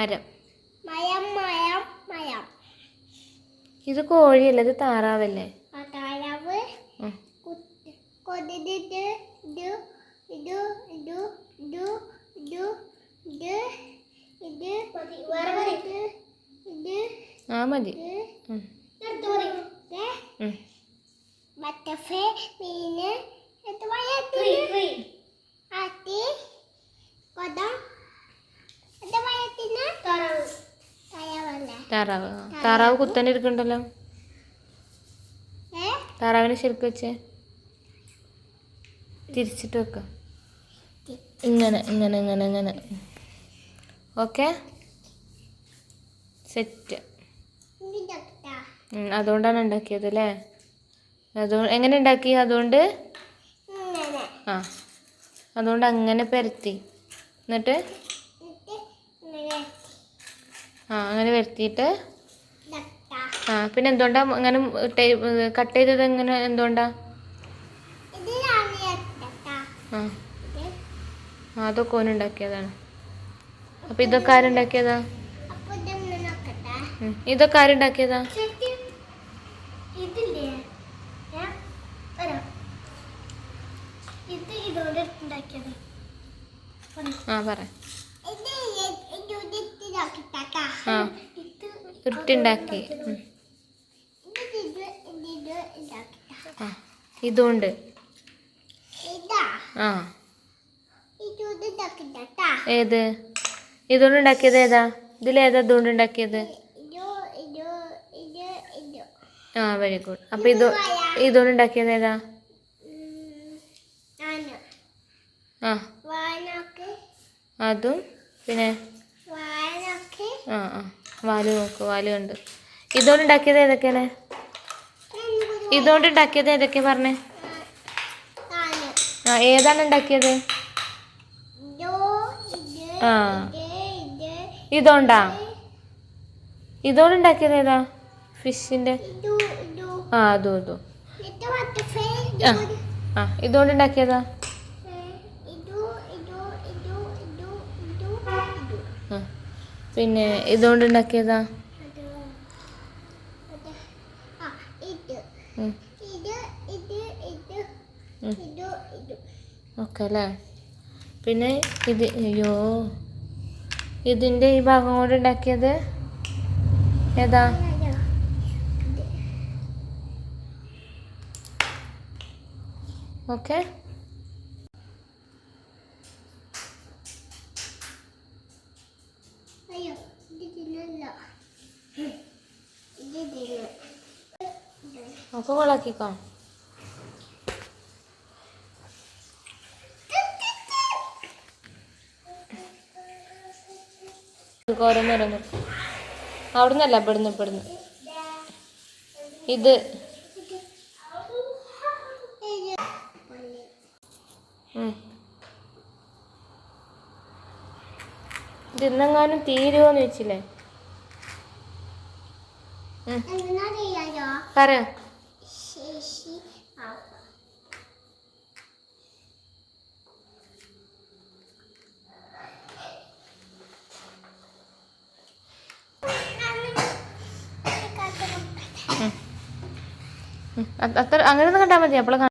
മരം. മയം മയം മയം. ഇത് കോഴിയല്ല? ഇത് താറാവല്ലേ? ആ താറാവ്. ഉം. കുത്ത് കൊതിട്ട് ഇത് താറാവ്. താറാവ് കുത്തനെ ഇരിക്കണ്ടല്ലോ ഏ? താറാവിനെ ശരിക്കും വെച്ചേ. തിരിച്ചിട്ട് വെക്കാം. ഇങ്ങനെ ഇങ്ങനെ ഇങ്ങനെ ഇങ്ങനെ. ഓക്കെ? സെറ്റ്. അതുകൊണ്ടാണ് ഉണ്ടാക്കിയത് അല്ലേ? അതോ എങ്ങനെ ഉണ്ടാക്കി? അതുകൊണ്ട്? ആ. അതുകൊണ്ട് അങ്ങനെ പരത്തി. എന്നിട്ട്? ആ അങ്ങനെ വരുത്തിയിട്ട്? ആ പിന്നെ എന്തുകൊണ്ടാ അങ്ങനെ കട്ട് ചെയ്തത് എങ്ങനെ എന്തുകൊണ്ടാ? ആ. അതൊക്കെ ഓനുണ്ടാക്കിയതാണ് അപ്പൊ ഇതൊക്കെ ആരുണ്ടാക്കിയതാ ഇതൊക്കെ ആരുണ്ടാക്കിയതാ ആ പറ. ആ. ഉരുട്ടുണ്ടാക്കി. ആ ഇതുകൊണ്ട് ആ ഏത്? ഇതുകൊണ്ട് ഉണ്ടാക്കിയത് ഏതാ? ഇതിലേതാ ഇതുകൊണ്ട് ഉണ്ടാക്കിയത്? ആ വെരി ഗുഡ് അപ്പൊ ഇത് ഇതുകൊണ്ട് ഉണ്ടാക്കിയത് ഏതാ? ആ. അതും പിന്നെ ആ ആ. വാൽ നോക്ക് വാൽ കണ്ട്. ഇതുകൊണ്ട് ഉണ്ടാക്കിയത് ഏതൊക്കെയാണ്? ഇതുകൊണ്ട് ഉണ്ടാക്കിയത് ഏതൊക്കെയാ പറഞ്ഞേ? ആ ഏതാണ് ഉണ്ടാക്കിയത്? ആ. ഇതോണ്ടാ? ഇത് ഇതുകൊണ്ടാ ഇതുകൊണ്ട് ഉണ്ടാക്കിയത് ഏതാ? ഇതു ആ അതും ഇതും ആ ആ. ഉണ്ടാക്കിയതാ? പിന്നെ ഇതുകൊണ്ട് ഉണ്ടാക്കിയതാ? ഓക്കെ അല്ലേ? പിന്നെ ഇത് അയ്യോ. ഇതിന്റെ ഈ ഭാഗം കൊണ്ട് ഉണ്ടാക്കിയത് ഏതാ? Okay. Aku mau lagi kok. അവിടുന്നല്ല ഇവിടുന്ന് ഇവിടുന്ന്. ഇത്. തിന്നെങ്ങാനും തീരുമോന്ന് വെച്ചില്ലേ പറയാ. ശേഷി ആവാം അത്ര അങ്ങനെ ഒന്ന് കണ്ടാൽ മതി. അപ്പോൾ